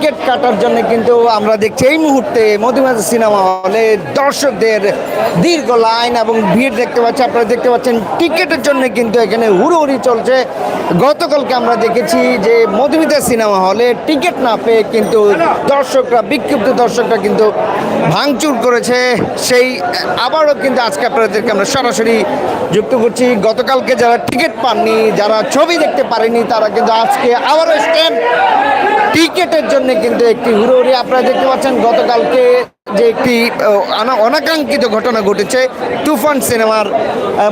Ticket কাটার জন্য কিন্তু আমরা দেখছি এই মুহূর্তে মধুমাঝি সিনেমা হলে দর্শকদের দীর্ঘ লাইন এবং ভিড় দেখতে পাচ্ছি। আপনারা দেখতে পাচ্ছেন টিকিটের জন্য কিন্তু এখানে হুড়োহুড়ি চলছে। গতকালকে আমরা দেখেছি যে মধুমিতা সিনেমা হলে টিকিট না পেয়ে কিন্তু দর্শকরা বিক্ষিপ্ত দর্শকরা কিন্তু ভাঙচুর করেছে। সেই আবারও কিন্তু আজকে আপনাদেরকে আমরা সরাসরি যুক্ত করছি। গতকালকে যারা টিকিট পাননি, যারা ছবি দেখতে পারেনি, তারা কিন্তু আজকে আবারও স্ট্যান্ড টিকেটের জন্য কিন্তু একটি হুড়োহুড়ি। আপনারা দেখতে পাচ্ছেন গতকালকে যে একটি অনাকাঙ্ক্ষিত ঘটনা ঘটেছে তুফান সিনেমার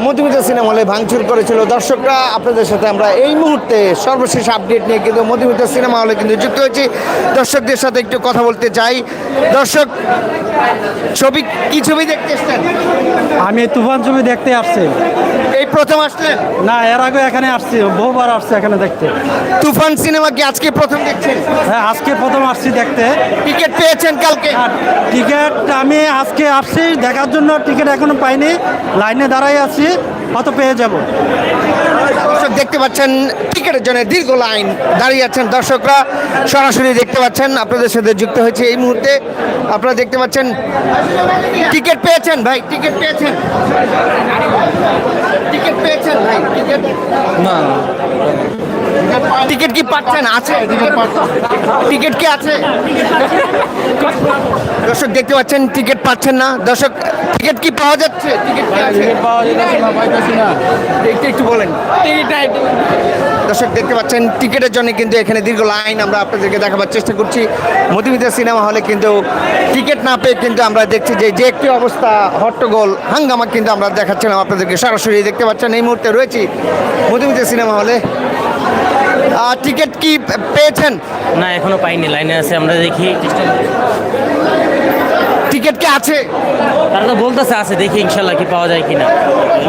মধুমিতা সিনেমা হলে ভাঙচুর করেছিল। দর্শকরা আপনাদের সাথে আমরা এই মুহূর্তে সর্বশেষ আপডেট নিয়ে কিন্তু মধুমিতা সিনেমা হলে কিন্তু যুক্ত হয়েছি। দর্শকদের সাথে একটু কথা বলতে চাই। দর্শক ছবি কি ছবি দেখতে এসছেন? আমি তুফান ছবি দেখতে আসছি। এই প্রথম আসলেন না এর আগে এখানে আসছি বহুবার আসছি এখানে দেখতে। তুফান সিনেমা কি আজকে প্রথম দেখছেন? হ্যাঁ আজকে প্রথম আসছি দেখতে। টিকিট পেয়েছেন কালকে? টিকিট আমি আজকে আসছি দেখার জন্য টিকিট এখনও পাইনি লাইনে দাঁড়াই আছি কত পেয়ে যাব। দর্শক দেখতে পাচ্ছেন টিকিটের জন্য দীর্ঘ লাইন দাঁড়িয়ে আছেন দর্শকরা। সরাসরি দেখতে পাচ্ছেন আপনাদের সাথে যুক্ত হয়েছে এই মুহূর্তে। আপনারা দেখতে পাচ্ছেন টিকিট পেয়েছেন ভাই টিকিট পেয়েছেন। টিকিট পেয়েছেন ভাই টিকিট। না। টিকিট কি পাচ্ছেন? আছে। টিকিট কি আছে? দর্শক দেখতে পাচ্ছেন টিকিট পাচ্ছেন না। দর্শক টিকিট কি পাওয়া যাচ্ছে? টিকিট কি আছে একটু একটু বলেন। দর্শক দেখতে পাচ্ছেন টিকিটের জন্য কিন্তু এখানে দীর্ঘ লাইন আমরা আপনাদেরকে দেখাবার চেষ্টা করছি। মধুমিতা সিনেমা হলে কিন্তু টিকিট না পেয়ে কিন্তু আমরা দেখছি যে যে একটি অবস্থা হট্টগোল হাঙ্গামা কিন্তু আমরা দেখাচ্ছিলাম আপনাদেরকে। সরাসরি দেখতে পাচ্ছেন এই মুহূর্তে রয়েছি মধুমিতা সিনেমা হলে। টিকিট কি পেয়েছেন? না এখনও পাইনি লাইনে আছে আমরা দেখি। টিকিট কি আছে? তারা তো বলতেছে আছে দেখি ইনশাল্লাহ কি পাওয়া যায় কিনা।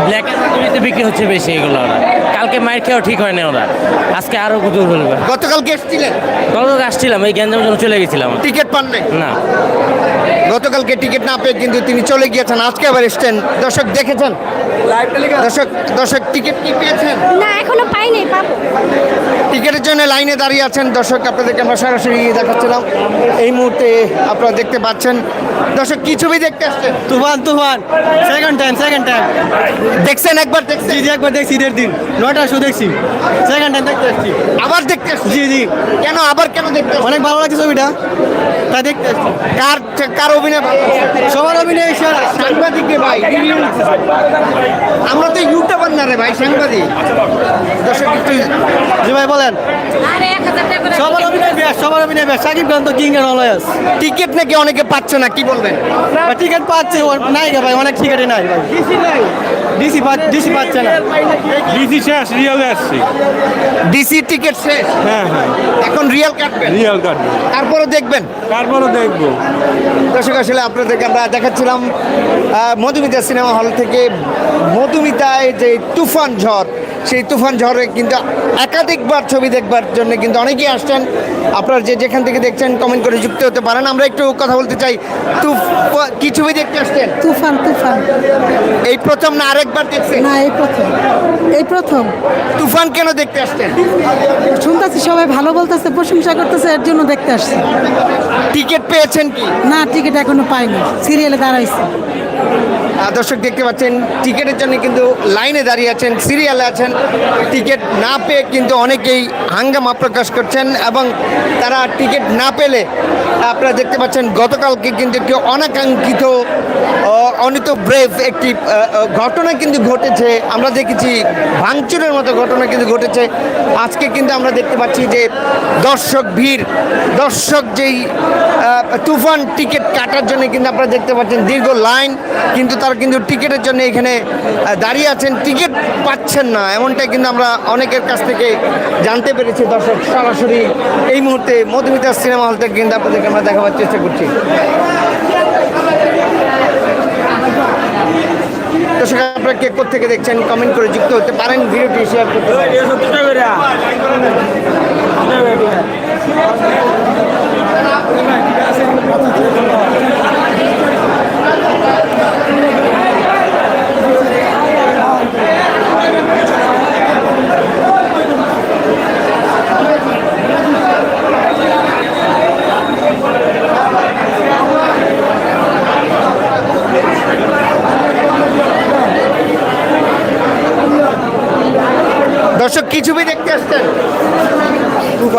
ব্ল্যাক বিক্রি হচ্ছে বেশি এগুলো ওরা কালকে মাইর খেয়েও ঠিক হয় না ওরা। আজকে আরও দূর হলবে গতকালকে এসেছিলেন? গতকাল আসছিলাম এই গ্যাঞ্জামের জন্য চলে গেছিলাম। টিকিট পান নাই না। গতকালকে টিকিট না পেয়ে কিন্তু তিনি চলে গিয়েছেন আজকে আবার এসছেন। দর্শক দেখেছেন? দর্শক দর্শক টিকিট কি পেয়েছেন? না এখনও পাইনি পাবো। টিকিটের জন্য লাইনে দাঁড়িয়ে আছেন দর্শক আপনাদেরকে আমরা সরাসরি দেখাচ্ছিলাম। এই মুহূর্তে আপনারা দেখতে পাচ্ছেন দর্শক কি ছবি দেখতে আসছেন? Toofan Toofan. Second time second time দেখছেন একবার দেখছি জি একবার দেখছি ঈদের দিন। নয়টা শো দেখছি। সেকেন্ড টাইম দেখতে আসছি। আবার দেখতে আসছি জি জি। কেন আবার কেন দেখতে অনেক ভালো লাগছে ছবিটা। তাই দেখতে আসছি। কার কার অভিনয় ভালো? সবার অভিনয় সাংবাদিক ভাই আমরা রে ভাই সাংবাদিক। জি ভাই বলেন। সবার অভিনয় ব্যাস সবার অভিনয় ব্যাস সাকিব খান তো কিং অলওয়েজ টিকিট নাকি অনেকে পাচ্ছে না কি বলবেন? টিকিট পাচ্ছে নাই গে ভাই অনেক টিকিটই নাই ভাই। ডিসি ডিসি পাচ্ছে না। ডিসি শেষ রিয়েল আসছি। ডিসি টিকিট শেষ? হ্যাঁ হ্যাঁ। এখন রিয়েল কাটবেন রিয়েল কাটবে। তারপরে দেখবেন? তারপরে দেখব। দর্শক আসলে আপনাদেরকে আমরা দেখাচ্ছিলাম মধুমিতা সিনেমা হল থেকে মধুমিতায় যে তুফান ঝড় সেই তুফান ঝড়ে কিন্তু একাধিকবার ছবি দেখবার জন্য কিন্তু অনেকেই আসছেন। আপনারা যে যেখান থেকে দেখছেন কমেন্ট করে যুক্ত হতে পারেন। আমরা একটু কথা বলতে চাই কি ছবি দেখতে আসছেন? তুফান তুফান। এই প্রথম না আরেকবার দেখছেন? না এই প্রথম। এই প্রথম। তুফান কেন দেখতে আসছেন? শুনতেছি সবাই ভালো বলতেছে প্রশংসা করতেছে এর জন্য দেখতে আসছে। টিকিট পেয়েছেন কি? না টিকিট এখনও পাইনি। সিরিয়ালে দাঁড়াইছি। দর্শক দেখতে পাচ্ছেন, টিকিটের জন্য কিন্তু লাইনে দাঁড়িয়ে আছেন সিরিয়ালে আছেন। টিকিট না পেয়ে কিন্তু অনেকেই হাঙ্গামা প্রকাশ করছেন এবং তারা টিকিট না পেলে আপনারা দেখতে পাচ্ছেন, গতকালকে কিন্তু একটি অনাকাঙ্ক্ষিত অনিত ব্রেভ একটি ঘটনা কিন্তু ঘটেছে। আমরা দেখেছি ভাঙচুরের মতো ঘটনা কিন্তু ঘটেছে। আজকে কিন্তু আমরা দেখতে পাচ্ছি যে দর্শক ভিড়, দর্শক যেই তুফান টিকিট কাটার জন্য কিন্তু আপনারা দেখতে পাচ্ছেন দীর্ঘ লাইন, কিন্তু তারা কিন্তু টিকিটের জন্য এখানে দাঁড়িয়ে আছেন। টিকিট পাচ্ছেন না, এমনটাই কিন্তু আমরা অনেকের কাছ থেকে জানতে পেরেছি। দর্শক, সরাসরি এই মুহূর্তে মধুমিতা সিনেমা হল থেকে কিন্তু আপনাদেরকে আমরা দেখাবার চেষ্টা করছি। দর্শক, আপনারা কে থেকে দেখছেন কমেন্ট করে যুক্ত হতে পারেন, ভিডিওটি শেয়ার করতে পারেন কি ছবি দেখতে আসছেন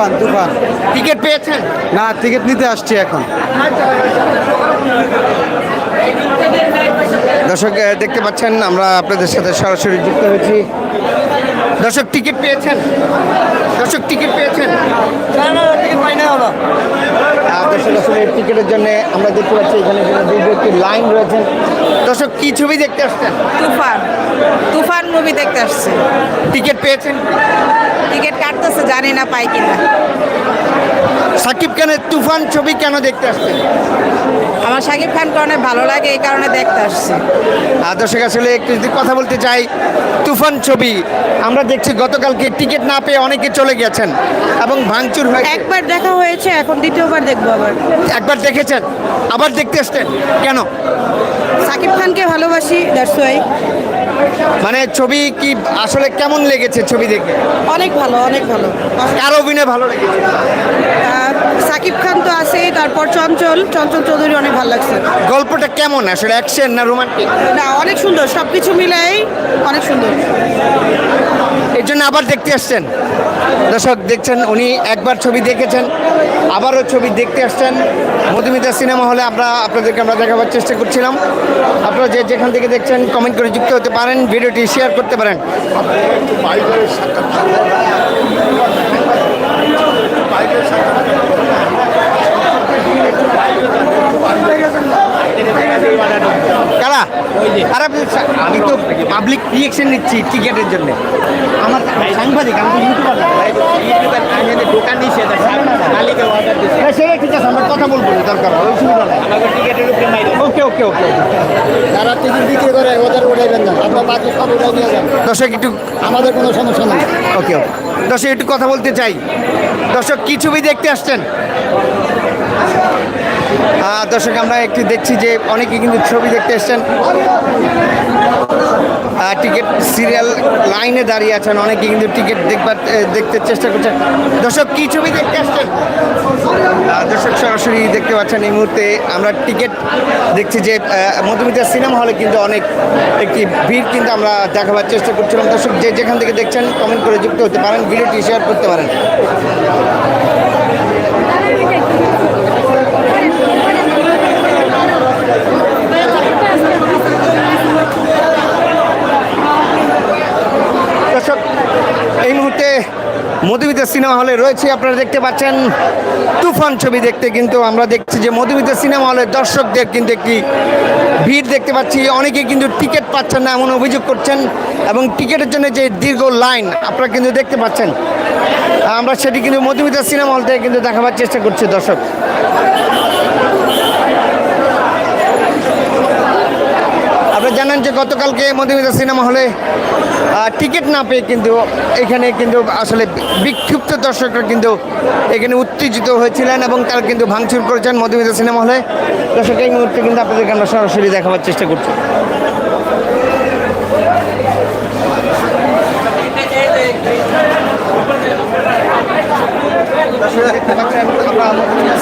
তুফান তুফান টিকিট পেয়েছেন? না টিকিট নিতে আসছি এখন। দর্শক দেখতে পাচ্ছেন আমরা আপনাদের সাথে সরাসরি যুক্ত হয়েছি। দর্শক টিকিট পেয়েছেন? দর্শক টিকিট পেয়েছেন? দর্শক আসলে টিকিটের জন্য আমরা দেখতে পাচ্ছি এখানে দীর্ঘ লাইন রয়েছেন দর্শক কি ছবি দেখতে আসছেন? তুফান। তুফান মুভি দেখতে আসছে। টিকিট পেয়েছেন? টিকিট কাটতেছে জানি না পাই কিনা। সাকিব খানের তুফান ছবি কেন দেখতে আসছেন? আমার শাকিব খানকে অনেক ভালো লাগে এই কারণে দেখতে আসছে। দর্শক আসলে একটু যদি কথা বলতে চাই তুফান ছবি আমরা দেখছি গতকালকে টিকিট না পেয়ে অনেকে চলে গেছেন এবং ভাঙচুর হয়েছে একবার দেখা হয়েছে এখন দ্বিতীয়বার দেখব আবার। একবার দেখেছেন? আবার দেখতে আসছেন? কেন? শাকিব খানকে ভালোবাসি দ্যাটস ওয়াই মানে ছবি কি আসলে কেমন লেগেছে ছবি দেখে? অনেক ভালো অনেক ভালো। কার অভিনয় ভালো লেগেছে আর শাকিব খান তো আছে তারপর চঞ্চল চঞ্চল চৌধুরী অনেক ভালো লাগছে। গল্পটা কেমন? আসলে অ্যাকশন না রোমান্টিক না অনেক সুন্দর সব কিছু মিলাই অনেক সুন্দর। এর জন্য আবার দেখতে আসছেন। দর্শক দেখছেন উনি একবার ছবি দেখেছেন আবারও ছবি দেখতে আসছেন। মধুমিতা সিনেমা হলে আমরা আপনাদেরকে আমরা দেখাবার চেষ্টা করছিলাম। আপনারা যে যেখান থেকে দেখছেন কমেন্ট করে যুক্ত হতে পারেন ভিডিওটি শেয়ার করতে পারেন কারা আর আমি তো পাবলিক রিয়েকশন নিচ্ছি টিকেটের জন্য। আমার সাংবাদিক আমি তো ইউটিউবার না। দোকান নিষেধ মালিকের অর্ডার দিচ্ছে হ্যাঁ, সেটা ঠিক আছে আমার কথা বলব দরকার হয়, অসুবিধা নাই। ওকে ওকে ওকে যারা টিকিট বিক্রি করে ওদের উঠাইবেন না। আপনার বাকি সব উঠাই নিয়ে যান। দর্শক একটু আমাদের কোনো সমস্যা নেই। ওকে ওকে। দর্শক একটু কথা বলতে চাই। দর্শক কি ছবি দেখতে আসছেন? দর্শক, আমরা একটু দেখছি যে অনেকে কিন্তু ছবি দেখতে এসছেন। টিকিট সিরিয়াল লাইনে দাঁড়িয়ে আছেন। অনেকে কিন্তু টিকিট দেখবার দেখতে চেষ্টা করছেন। দর্শক, কি ছবি দেখতে আসছেন? দর্শক, সরাসরি দেখতে পাচ্ছেন এই মুহূর্তে আমরা টিকিট দেখছি যে মধুমিতা সিনেমা হলে কিন্তু অনেক একটি ভিড় কিন্তু আমরা দেখাবার চেষ্টা করছিলাম। দর্শক, যে যেখান থেকে দেখছেন কমেন্ট করে যুক্ত হতে পারেন, ভিডিওটি শেয়ার করতে পারেন। দর্শক, এই মুহূর্তে মধুমিতা সিনেমা হলে রয়েছে, আপনারা দেখতে পাচ্ছেন তুফান ছবি দেখতে, কিন্তু আমরা দেখছি যে মধুমিতা সিনেমা হলে দর্শকদের কিন্তু একটি ভিড় দেখতে পাচ্ছি। অনেকে কিন্তু টিকিট পাচ্ছেন না, এমন অভিযোগ করছেন এবং টিকিটের জন্য যে দীর্ঘ লাইন আপনারা কিন্তু দেখতে পাচ্ছেন। আমরা সেটি কিন্তু মধুমিতা সিনেমা হল থেকে কিন্তু দেখাবার চেষ্টা করছি দর্শক। আপনারা জানেন যে গতকালকে মধুমিতা সিনেমা হলে টিকিট না পেয়ে কিন্তু এখানে কিন্তু আসলে বিক্ষিপ্ত দর্শকরা কিন্তু এখানে উত্তেজিত হয়েছিলেন এবং তারা কিন্তু ভাঙচুর করেছেন মধুমিতা সিনেমা হলে। দর্শক, এই মুহূর্তে কিন্তু আপনাদেরকে আমরা সরাসরি দেখাবার চেষ্টা করছি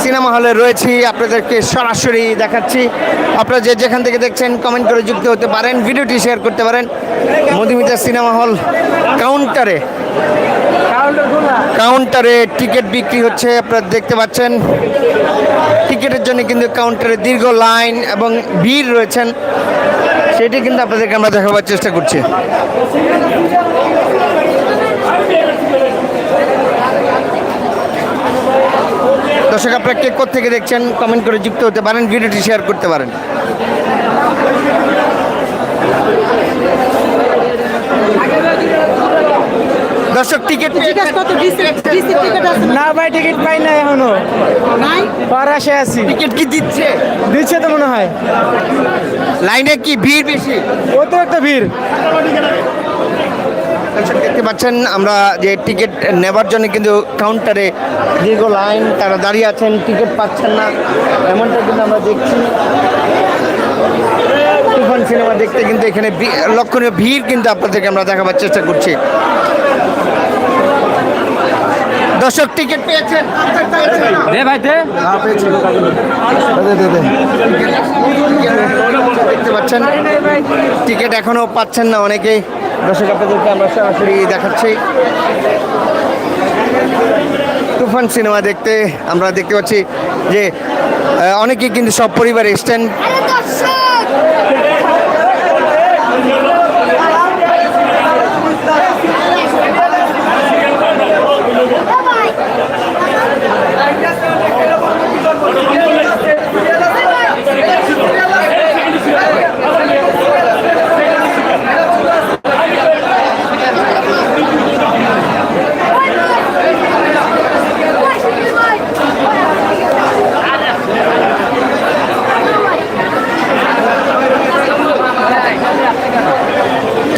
সিনেমা হলে রয়েছি, আপনাদেরকে সরাসরি দেখাচ্ছি। আপনারা যে যেখান থেকে দেখছেন কমেন্ট করে যুক্ত হতে পারেন, ভিডিওটি শেয়ার করতে পারেন। মধুমিতা সিনেমা হল কাউন্টারে। কাউন্টারে টিকিট বিক্রি হচ্ছে, আপনারা দেখতে পাচ্ছেন। টিকিটের জন্য কিন্তু কাউন্টারে দীর্ঘ লাইন এবং ভিড় রয়েছেন। সেটি কিন্তু আপনাদেরকে আমরা দেখাবার চেষ্টা করছি। দর্শক আপনারা কে থেকে দেখছেন কমেন্ট করে যুক্ত হতে পারেন ভিডিওটি শেয়ার করতে পারেন। দর্শক টিকিট কত ডিসি ডিসি টিকিট না? ভাই টিকিট পাই না এখনও। নাই? পারাসে আছি। টিকিট কি দিচ্ছে? দিচ্ছে তো মনে হয়। লাইনে কি ভিড় বেশি? ও তো একটা ভিড়। দর্শক দেখতে পাচ্ছেন আমরা যে টিকিট নেবার জন্য কিন্তু কাউন্টারে দীর্ঘ লাইন তারা দাঁড়িয়ে আছেন টিকিট পাচ্ছেন না। এমনটা কিন্তু আমরা দেখছি। তুফান সিনেমা দেখতে কিন্তু এখানে লক্ষণীয় ভিড় কিন্তু আপনাদেরকে আমরা দেখাবার চেষ্টা করছি। দর্শক টিকিট পেয়েছেন। দে ভাই দে। দেখতে পাচ্ছেন টিকিট এখনও পাচ্ছেন না অনেকেই। দর্শক, আপনাদেরকে আমরা সরাসরি দেখাচ্ছি। তুফান সিনেমা দেখতে আমরা দেখতে পাচ্ছি যে অনেকেই কিন্তু সব পরিবার এসছেন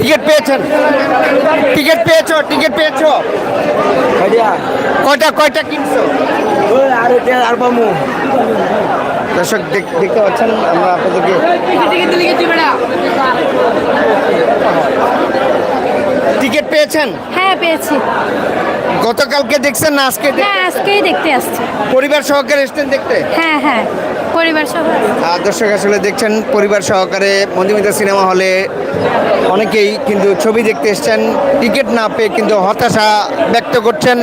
টিকিট পেয়েছেন টিকিট পেয়েছ টিকিট পেয়েছ কয়টা কয়টা কিনছো আর দর্শক দেখ- দেখতে পাচ্ছেন আমরা আপনাদেরকে টিকিট পেয়েছেন? হ্যাঁ পেয়েছি। গতকালকে দেখছেন না আজকে হ্যাঁ আজকেই দেখতে আসছি। পরিবার সহকারে এসছেন দেখতে? হ্যাঁ হ্যাঁ পরিবার দর্শক আসলে দেখছেন পরিবার সহকারে মন্দিমিতা সিনেমা হলে অনেকেই কিন্তু ছবি দেখতে এসছেন। টিকিট না পেয়ে কিন্তু হতাশা ব্যক্ত করছেন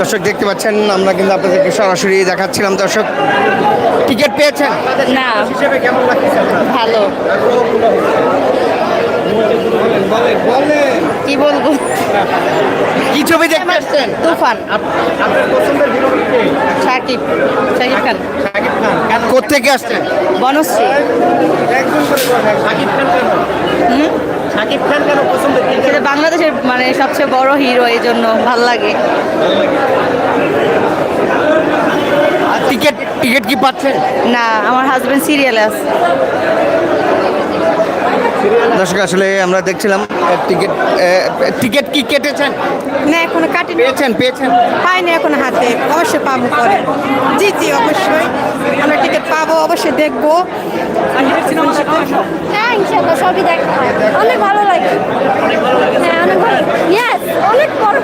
দর্শক দেখতে পাচ্ছেন আমরা কিন্তু আপনাদেরকে সরাসরি দেখাচ্ছিলাম দর্শক। টিকিট পেয়েছেন? না। হিসেবে কেমন লাগছে ভালো। কি বলব? কি ছবি দেখতে এসছেন তুফান। আপনার পছন্দের সাকিব। সাকিব খান। কোথেকে আসছেন? বনশ্রী। একদম করে খান শাকিব খান কেন পছন্দের সেটা বাংলাদেশের মানে সবচেয়ে বড় হিরো এই জন্য ভালো লাগে। টিকিট টিকিট কি পাচ্ছেন না আমার হাজবেন্ড সিরিয়ালে আছে। দর্শক আসলে আমরা দেখছিলাম টিকিট টিকিট কি কেটেছেন? না এখনও কাটিনি। পেয়েছেন পেয়েছেন। পাইনি এখন হাতে অবশ্যই পাবো পরে। জি জি অবশ্যই। অবশ্যই দেখব। হ্যাঁ ইনশাআল্লাহ সবই দেখা হয়। অনেক ভালো লাগে। হ্যাঁ অনেক ভালো ইয়েস অনেক বড়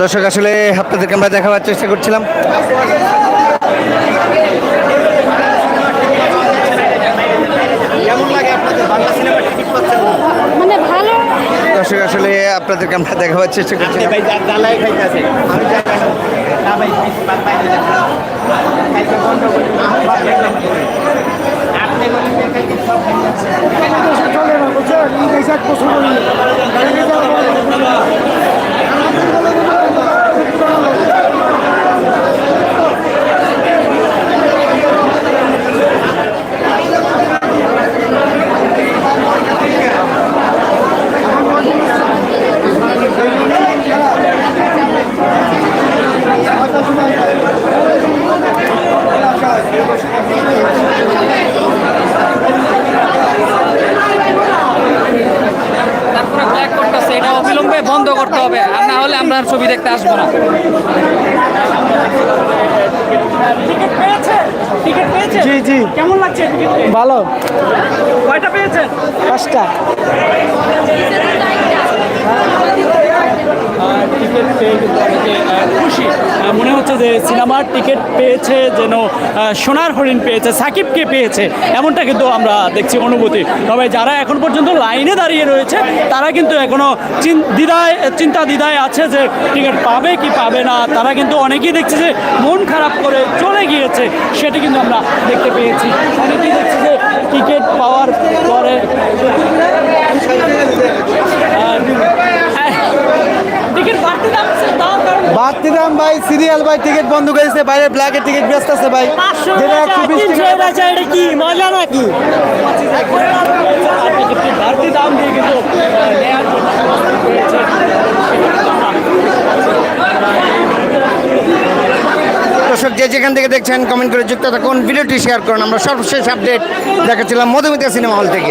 দর্শক আসলে আপনাদেরকে আমরা দেখাবার চেষ্টা করছিলাম। কেমন লাগে আপনাদের বাংলা সিনেমা টিকিট পাচ্ছেন মানে ভালো দর্শক আসলে আপনাদেরকে আমরা দেখাবার চেষ্টা করছিলাম ভাই জ্বালাই খাইতেছে আমি জানি না ভাই চলে না বুঝছেন এই এক বছর তারপরে ব্ল্যাক করতেছে এটা অবিলম্বে বন্ধ করতে হবে আর না হলে আমরা আর ছবি দেখতে আসব না। জি জি। কেমন লাগছে ভালো। কয়টা পেয়েছেন? পাঁচটা টিকিট পেয়ে কিন্তু অনেকে, আহ, খুশি। মনে হচ্ছে যে সিনেমার টিকিট পেয়েছে যেন সোনার হরিণ পেয়েছে, সাকিবকে পেয়েছে, এমনটা কিন্তু আমরা দেখছি অনুভূতি। তবে যারা এখন পর্যন্ত লাইনে দাঁড়িয়ে রয়েছে, তারা কিন্তু এখনও চিন- দ্বিধায়, চিন্তা দ্বিধায় আছে যে টিকিট পাবে কি পাবে না। তারা কিন্তু অনেকেই দেখছে যে মন খারাপ করে চলে গিয়েছে, সেটি কিন্তু আমরা দেখতে পেয়েছি। অনেকেই দেখছে যে টিকিট পাওয়ার পরে পাত্রিরাম ভাই সিরিয়াল ভাই টিকিট বন্ধ করেছে বাইরে ব্ল্যাকে টিকিট ব্যস্ত আছে ভাই। যেটা একশো বিশ টাকা কি মজা নাকি? দর্শক যে যেখান থেকে দেখছেন কমেন্ট করে যুক্ত থাকুন ভিডিওটি শেয়ার করুন। আমরা সর্বশেষ আপডেট দেখাচ্ছিলাম মধুমিতা সিনেমা হল থেকে।